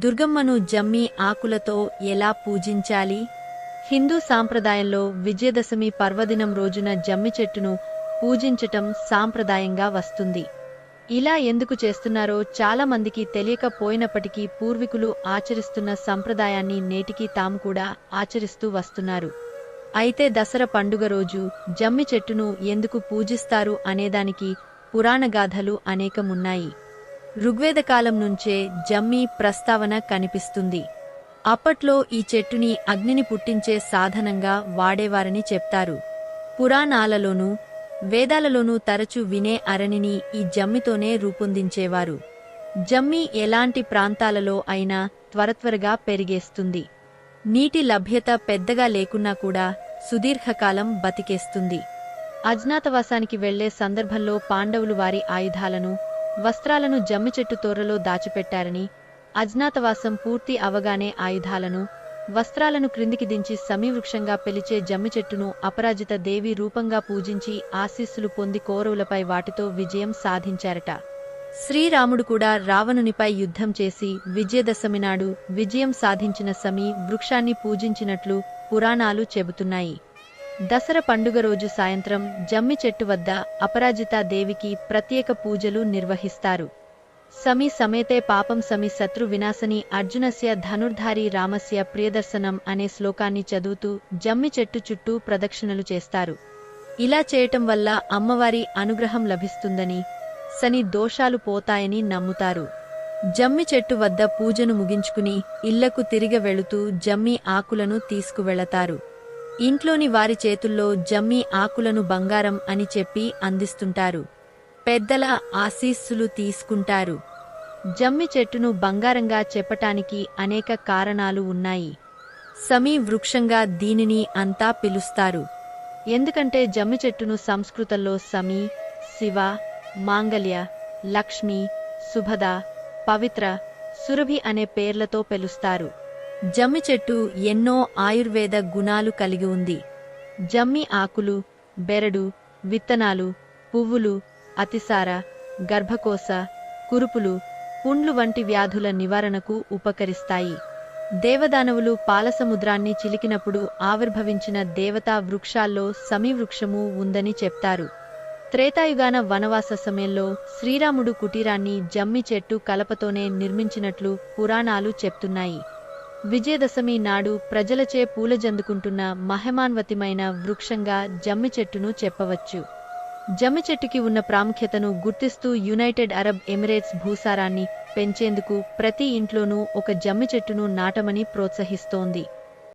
దుర్గమ్మను జమ్మి ఆకులతో ఎలా పూజించాలి? హిందూ సాంప్రదాయంలో విజయదశమి పర్వదినం రోజున జమ్మి చెట్టును పూజించటం సాంప్రదాయంగా వస్తుంది. ఇలా ఎందుకు చేస్తున్నారో చాలామందికి తెలియకపోయినప్పటికీ పూర్వీకులు ఆచరిస్తున్న సంప్రదాయాన్ని నేటికి తాము కూడా ఆచరిస్తూ వస్తున్నారు. అయితే దసరా పండుగ రోజు జమ్మి చెట్టును ఎందుకు పూజిస్తారు అనేదానికి పురాణగాథలు అనేకమున్నాయి. ఋగ్వేద కాలం నుంచే జమ్మి ప్రస్తావన కనిపిస్తుంది. అప్పట్లో ఈ చెట్టుని అగ్నిని పుట్టించే సాధనంగా వాడేవారని చెప్తారు. పురాణాలలోనూ వేదాలలోనూ తరచు వినే అరణిని ఈ జమ్మితోనే రూపొందించేవారు. జమ్మి ఎలాంటి ప్రాంతాలలో అయినా త్వరత్వరగా పెరిగేస్తుంది. నీటి లభ్యత పెద్దగా లేకున్నా కూడా సుదీర్ఘకాలం బతికేస్తుంది. అజ్ఞాతవాసానికి వెళ్ళే సందర్భంలో పాండవులు వారి ఆయుధాలను వస్త్రాలను జమ్మి చెట్టు తోరలో దాచిపెట్టారని అజ్ఞాతవాసం పూర్తి అవగానే ఆయుధాలను వస్త్రాలను క్రిందికి దించి సమీవృక్షంగా పిలిచే జమ్మి చెట్టును అపరాజిత దేవి రూపంగా పూజించి ఆశీస్సులు పొంది కౌరవులపై వాటితో విజయం సాధించారట. శ్రీరాముడు కూడా రావణునిపై యుద్ధం చేసి విజయదశమి నాడు విజయం సాధించిన సమీ వృక్షాన్ని పూజించినట్లు పురాణాలు చెబుతున్నాయి. దసరా పండుగ రోజు సాయంత్రం జమ్మి చెట్టు వద్ద అపరాజితా దేవికి ప్రత్యేక పూజలు నిర్వహిస్తారు. సమీ సమేతే పాపం సమీ శత్రు వినాశని అర్జునస్య ధనుర్ధారి రామస్య ప్రియదర్శనం అనే శ్లోకాన్ని చదువుతూ జమ్మి చెట్టు చుట్టూ ప్రదక్షిణలు చేస్తారు. ఇలా చేయటం వల్ల అమ్మవారి అనుగ్రహం లభిస్తుందని శని దోషాలు పోతాయని నమ్ముతారు. జమ్మి చెట్టు వద్ద పూజను ముగించుకుని ఇళ్ళకు తిరిగి వెళుతూ జమ్మి ఆకులను తీసుకువెళతారు. ఇంట్లోని వారి చేతుల్లో జమ్మి ఆకులను బంగారం అని చెప్పి అందిస్తుంటారు. పెద్దల ఆశీస్సులు తీసుకుంటారు. జమ్మి చెట్టును బంగారంగా చెప్పటానికి అనేక కారణాలు ఉన్నాయి. సమీ వృక్షంగా దీనిని అంతా పిలుస్తారు. ఎందుకంటే జమ్మి చెట్టును సంస్కృతంలో సమీ శివ మాంగళ్య లక్ష్మి శుభద పవిత్ర సురభి అనే పేర్లతో పిలుస్తారు. జమ్మి చెట్టు ఎన్నో ఆయుర్వేద గుణాలు కలిగి ఉంది. జమ్మి ఆకులు బెరడు విత్తనాలు పువ్వులు అతిసార గర్భకోశ కురుపులు పుండ్లు వంటి వ్యాధుల నివారణకు ఉపకరిస్తాయి. దేవదానవులు పాలసముద్రాన్ని చిలికినప్పుడు ఆవిర్భవించిన దేవతా వృక్షాల్లో సమీవృక్షము ఉందని చెప్తారు. త్రేతాయుగాన వనవాస సమయంలో శ్రీరాముడు కుటీరాన్ని జమ్మి చెట్టు కలపతోనే నిర్మించినట్లు పురాణాలు చెప్తున్నాయి. విజయదశమి నాడు ప్రజలచే పూలజందుకుంటున్న మహమాన్వతిమైన వృక్షంగా జమ్మి చెట్టును చెప్పవచ్చు. జమ్మి చెట్టుకి ఉన్న ప్రాముఖ్యతను గుర్తిస్తూ యునైటెడ్ అరబ్ ఎమిరేట్స్ భూసారాన్ని పెంచేందుకు ప్రతి ఇంట్లోనూ ఒక జమ్మి చెట్టును నాటమని ప్రోత్సహిస్తోంది.